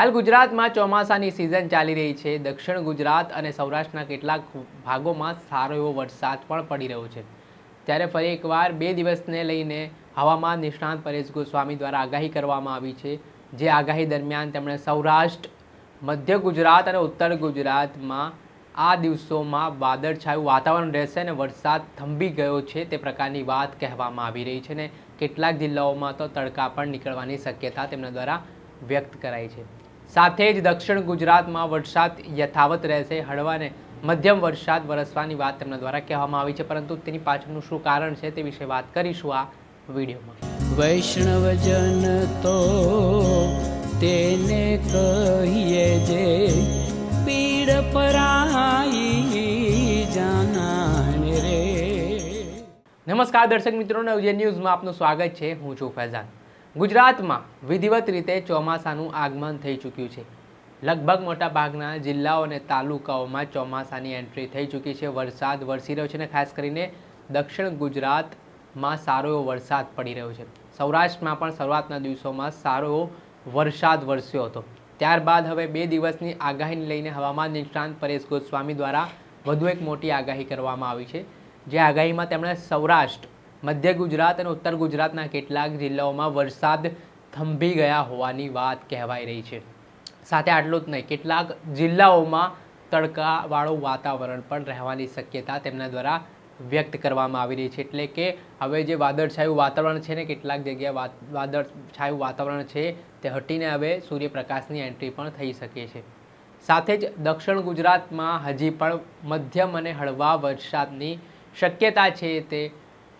હાલ ગુજરાતમાં ચોમાસાની સિઝન ચાલી રહી છે. દક્ષિણ ગુજરાત અને સૌરાષ્ટ્રના કેટલાક ભાગોમાં સારો એવો વરસાદ પણ પડી રહ્યો છે. ત્યારે ફરી એકવાર બે દિવસને લઈને હવામાન નિષ્ણાંત પરેશ ગોસ્વામી દ્વારા આગાહી કરવામાં આવી છે. જે આગાહી દરમિયાન તેમણે સૌરાષ્ટ્ર, મધ્ય ગુજરાત અને ઉત્તર ગુજરાતમાં આ દિવસોમાં વાદળછાયું વાતાવરણ રહેશે અને વરસાદ થંભી ગયો છે તે પ્રકારની વાત કહેવામાં આવી રહી છે ને કેટલાક જિલ્લાઓમાં તો તડકા પણ નીકળવાની શક્યતા તેમના દ્વારા વ્યક્ત કરાઈ છે. સાથે જ દક્ષિણ ગુજરાતમાં વરસાદ યથાવત રહેશે. હળવાને મધ્યમ વરસાદ વરસવાની વાત તેમના દ્વારા કહેવામાં આવી છે. પરંતુ તેની પાછળનું શું કારણ છે તે વિશે વાત કરીશું આ વિડીયોમાં. વૈષ્ણવજન તો તેને કહીએ જે પીડ પરાઈ જાનાને રે. નમસ્કાર દર્શક મિત્રો નવજે ન્યૂઝમાં આપનું સ્વાગત છે. હું છું ફૈઝાન. ગુજરાતમાં વિધિવત રીતે ચોમાસાનું આગમન થઈ ચૂક્યું છે. લગભગ મોટા ભાગના જિલ્લાઓ અને તાલુકાઓમાં ચોમાસાની એન્ટ્રી થઈ ચૂકી છે. વરસાદ વરસી રહ્યો છે અને ખાસ કરીને દક્ષિણ ગુજરાતમાં સારો એવો વરસાદ પડી રહ્યો છે. સૌરાષ્ટ્રમાં પણ શરૂઆતના દિવસોમાં સારો એવો વરસાદ વરસ્યો હતો. ત્યારબાદ હવે બે દિવસની આગાહીને લઈને હવામાન નિષ્ણાંત પરેશ ગોસ્વામી દ્વારા વધુ એક મોટી આગાહી કરવામાં આવી છે. જે આગાહીમાં તેમણે સૌરાષ્ટ્ર મધ્ય ગુજરાત અને ઉત્તર ગુજરાતના કેટલાક જિલ્લાઓમાં વરસાદ થંભી ગયા હોવાની વાત કહેવાઈ રહી છે. સાથે આટલું જ નહીં, કેટલાક જિલ્લાઓમાં તડકાવાળું વાતાવરણ પણ રહેવાની શક્યતા તેમના દ્વારા વ્યક્ત કરવામાં આવી રહી છે. એટલે કે હવે જે વાદળછાયું વાતાવરણ છે ને, કેટલાક જગ્યાએ વાદળછાયું વાતાવરણ છે, તે હટીને હવે સૂર્યપ્રકાશની એન્ટ્રી પણ થઈ શકે છે. સાથે જ દક્ષિણ ગુજરાતમાં હજી પણ મધ્યમ અને હળવા વરસાદની શક્યતા છે તે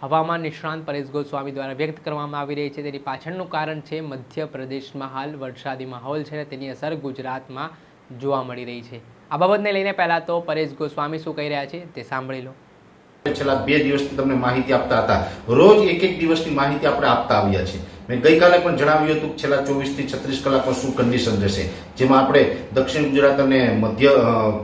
હવામાન નિષ્ણાંત પરેશ ગોસ્વામી દ્વારા વ્યક્ત કરવામાં આવી રહી છે. તેની પાછળનું કારણ છે, મધ્યપ્રદેશમાં હાલ વરસાદી માહોલ છે અને તેની અસર ગુજરાતમાં જોવા મળી રહી છે. આ બાબતને લઈને પહેલાં તો પરેશ ગોસ્વામી શું કહી રહ્યા છે તે સાંભળી લો. છેલ્લા બે દિવસથી તમને માહિતી આપતા હતા. રોજ એક એક દિવસની માહિતી આપણે આપતા આવ્યા છે મેં ગઈકાલે પણ જણાવ્યું હતું કે છેલ્લા ચોવીસથી છત્રીસ કલાકમાં શું કન્ડિશન રહેશે? જેમાં આપણે દક્ષિણ ગુજરાત અને મધ્ય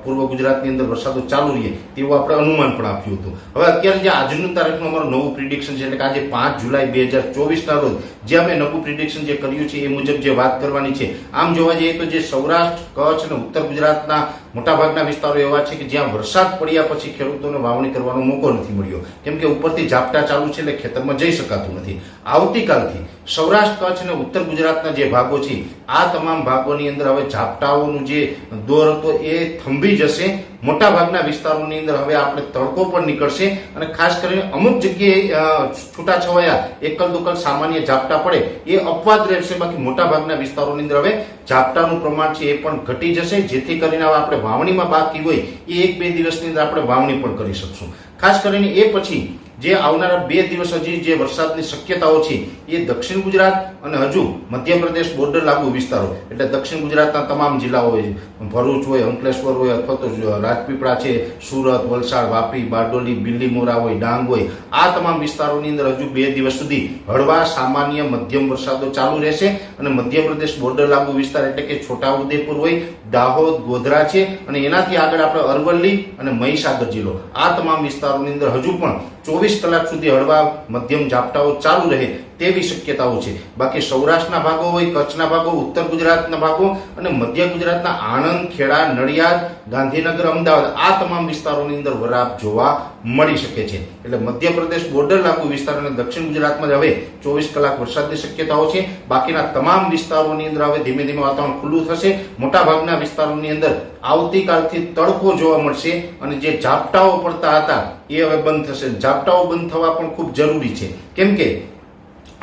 પૂર્વ ગુજરાતની અંદર વરસાદો ચાલુ રહીએ, તેવું આપણે અનુમાન પણ આપ્યું હતું. હવે અત્યારે જે આજનું તારીખનું અમારું નવું પ્રિડિક્શન છે, એટલે કે આજે પાંચ જુલાઈ બે હજાર ચોવીસના રોજ જે અમે નવું પ્રિડિક્શન જે કર્યું છે, એ મુજબ જે વાત કરવાની છે, આમ જોવા જઈએ તો જે સૌરાષ્ટ્ર, કચ્છ અને ઉત્તર ગુજરાતના મોટાભાગના વિસ્તારો એવા છે કે જ્યાં વરસાદ પડ્યા પછી ખેડૂતોને વાવણી કરવાનો મોકો નથી મળ્યો. કેમ કે ઉપરથી ઝાપટા ચાલુ છે એટલે ખેતરમાં જઈ શકાતું નથી. આવતીકાલથી સૌરાષ્ટ્ર, કચ્છ અને ઉત્તર ગુજરાતના જે ભાગો છે, આ તમામ ભાગોની અંદર હવે ઝાપટાઓનું જે દોર હતો એ થંભી જશે. મોટા ભાગના વિસ્તારોની અંદર હવે આપણે તડકો પણ નીકળશે અને ખાસ કરીને અમુક જગ્યાએ છૂટાછવાયા એકલ દુકલ સામાન્ય ઝાપટા પડે, એ અપવાદ રહેશે. બાકી મોટા ભાગના વિસ્તારોની અંદર હવે ઝાપટાનું પ્રમાણ છે એ પણ ઘટી જશે. જેથી કરીને હવે આપણે વાવણીમાં બાકી હોય, એ એક બે દિવસની અંદર આપણે વાવણી પણ કરી શકશું. ખાસ કરીને એ પછી જે આવનારા બે દિવસ હજી જે વરસાદની શક્યતાઓ છે, એ દક્ષિણ ગુજરાત અને હજુ મધ્યપ્રદેશ બોર્ડર લાગુ વિસ્તારો. એટલે દક્ષિણ ગુજરાતના તમામ જિલ્લાઓ હોય ભરૂચ હોય, અંકલેશ્વર હોય, અથવા તો રાજપીપળા છે, સુરત, વલસાડ, વાપી, બારડોલી બિલ્લીમોરા હોય, ડાંગ હોય, આ તમામ વિસ્તારોની અંદર હજુ બે દિવસ સુધી હળવા, સામાન્ય, મધ્યમ વરસાદો ચાલુ રહેશે અને મધ્યપ્રદેશ બોર્ડર લાગુ વિસ્તાર એટલે કે છોટાઉદેપુર હોય, દાહોદ, ગોધરા છે અને એનાથી આગળ આપણે અરવલ્લી અને મહીસાગર જિલ્લો. આ તમામ વિસ્તારોની અંદર હજુ પણ ચોવીસ કલાક સુધી હળવા મધ્યમ ઝાપટાઓ ચાલુ રહે. તેવી શક્યતાઓ છે. બાકી સૌરાષ્ટ્રના ભાગો હોય, કચ્છના ભાગો, ઉત્તર ગુજરાતના ભાગો અને મધ્ય ગુજરાતના આણંદ, ખેડા, નડિયાદ, ગાંધીનગર, અમદાવાદ આ તમામ વિસ્તારોની અંદર વરાપ જોવા મળી શકે છે. એટલે મધ્યપ્રદેશ બોર્ડર લાગુ વિસ્તાર અને દક્ષિણ ગુજરાતમાં હવે ચોવીસ કલાક વરસાદની શક્યતાઓ છે. બાકીના તમામ વિસ્તારોની અંદર હવે ધીમે ધીમે વાતાવરણ ખુલ્લું થશે. મોટા ભાગના વિસ્તારોની અંદર આવતીકાલથી તડકો જોવા મળશે અને જે ઝાપટાઓ પડતા હતા એ હવે બંધ થશે. ઝાપટાઓ બંધ થવા પણ ખૂબ જરૂરી છે. કેમ કે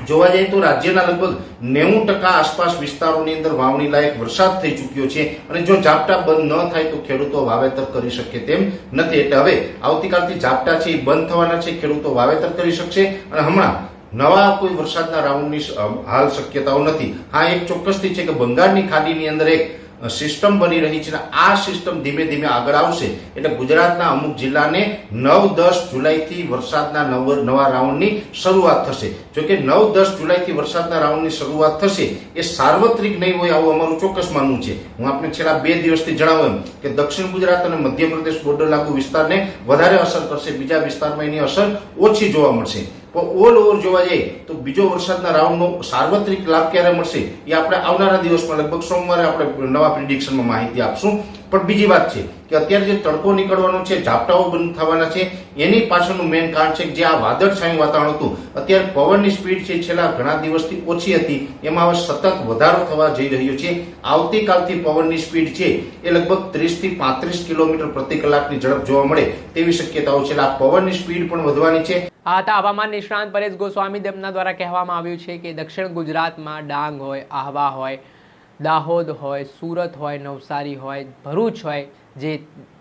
જોવા જઈએ તો રાજ્યના લગભગ નેવું ટકા આસપાસ વિસ્તારોની અંદર વાવણી લાયક વરસાદ થઈ ચૂક્યો છે અને જો ઝાપટા બંધ ન થાય તો ખેડૂતો વાવેતર કરી શકે તેમ નથી. એટલે હવે આવતીકાલથી ઝાપટા છે એ બંધ થવાના છે, ખેડૂતો વાવેતર કરી શકશે અને હમણાં નવા કોઈ વરસાદના રાઉન્ડની હાલ શક્યતાઓ નથી. હા, એક ચોક્કસથી છે કે બંગાળની ખાડીની અંદર એક સિસ્ટમ બની રહી છે આ સિસ્ટમ ધીમે ધીમે આગળ આવશે. એટલે ગુજરાતના અમુક જિલ્લાને નવ દસ જુલાઈથી વરસાદના નવ નવા રાઉન્ડની શરૂઆત થશે. જો કે નવ દસ જુલાઈથી વરસાદના રાઉન્ડની શરૂઆત થશે એ સાર્વત્રિક નહીં હોય આવું અમારું ચોક્કસ માનવું છે. હું આપને છેલ્લા બે દિવસથી જણાવું એમ કે દક્ષિણ ગુજરાત અને મધ્યપ્રદેશ બોર્ડર લાગુ વિસ્તારને વધારે અસર કરશે. બીજા વિસ્તારમાં એની અસર ઓછી જોવા મળશે. ઓલ ઓવર જોવા જઈએ તો બીજો વરસાદના રાઉન્ડનો સાર્વત્રિક લાભ ક્યારે મળશે એ આપણે આવનારા દિવસમાં લગભગ સોમવારે આપણે નવા પ્રિડિક્શનમાં માહિતી આપશું. પણ બીજી વાત છે કે અત્યારે જે તડકો નીકળવાનો છે, ઝાપટાઓ બંધ થવાના છે, એની પાછળનું મેઇન કારણ છે કે જે આ વાદળછાયું વાતાવરણ હતું, અત્યારે પવનની સ્પીડ છે છેલ્લા ઘણા દિવસથી ઓછી હતી, એમાં હવે સતત વધારો થવા જઈ રહ્યો છે. આવતીકાલથી પવનની સ્પીડ છે એ લગભગ ત્રીસથી પાંત્રીસ કિલોમીટર પ્રતિ કલાકની ઝડપ જોવા મળે તેવી શક્યતાઓ છે. આ પવનની સ્પીડ પણ વધવાની છે. આ હતા હવામાન નિષ્ણાંત પરેશ ગોસ્વામી તેમના દ્વારા કહેવામાં આવ્યું છે કે દક્ષિણ ગુજરાતમાં ડાંગ હોય, આહવા હોય, દાહોદ હોય, સુરત હોય, નવસારી હોય, ભરૂચ હોય, જે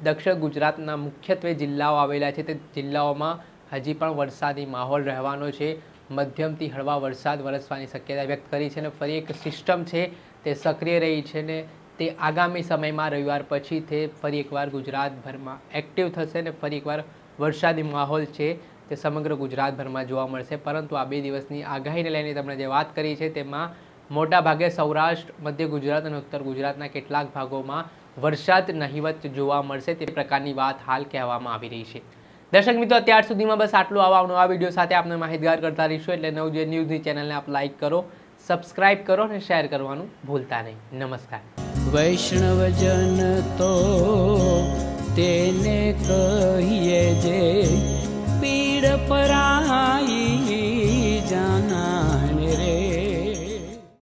દક્ષિણ ગુજરાતના મુખ્યત્વે જિલ્લાઓ આવેલા છે, તે જિલ્લાઓમાં હજી પણ વરસાદી માહોલ રહેવાનો છે. મધ્યમથી હળવા વરસાદ વરસવાની શક્યતા વ્યક્ત કરી છે અને ફરી એક સિસ્ટમ છે, તે સક્રિય રહી છે ને તે આગામી સમયમાં રવિવાર પછી તે ફરી એકવાર ગુજરાતભરમાં એક્ટિવ થશે ને ફરી એકવાર વરસાદી માહોલ છે. તે સમગ્ર ગુજરાતભરમાં જોવા મળશે. પરંતુ આ બે દિવસની આગાહીને લઈને તેમણે જે વાત કરી છે, તેમાં મોટા ભાગે સૌરાષ્ટ્ર, મધ્ય ગુજરાત અને ઉત્તર ગુજરાતના કેટલાક ભાગોમાં વરસાદ નહિવત જોવા મળશે તે પ્રકારની વાત હાલ કહેવામાં આવી રહી છે. દર્શક મિત્રો, અત્યાર સુધીમાં બસ આટલું આવા નવા વીડિયો સાથે આપણે માહિતગાર કરતા રહીશું એટલે નવજે ન્યૂઝની ચેનલને આપ લાઇક કરો, સબસ્ક્રાઇબ કરો અને શેર કરવાનું ભૂલતા નહીં. નમસ્કાર. વૈષ્ણવજન તો તેને કહીએ જે પીડ પરાઈ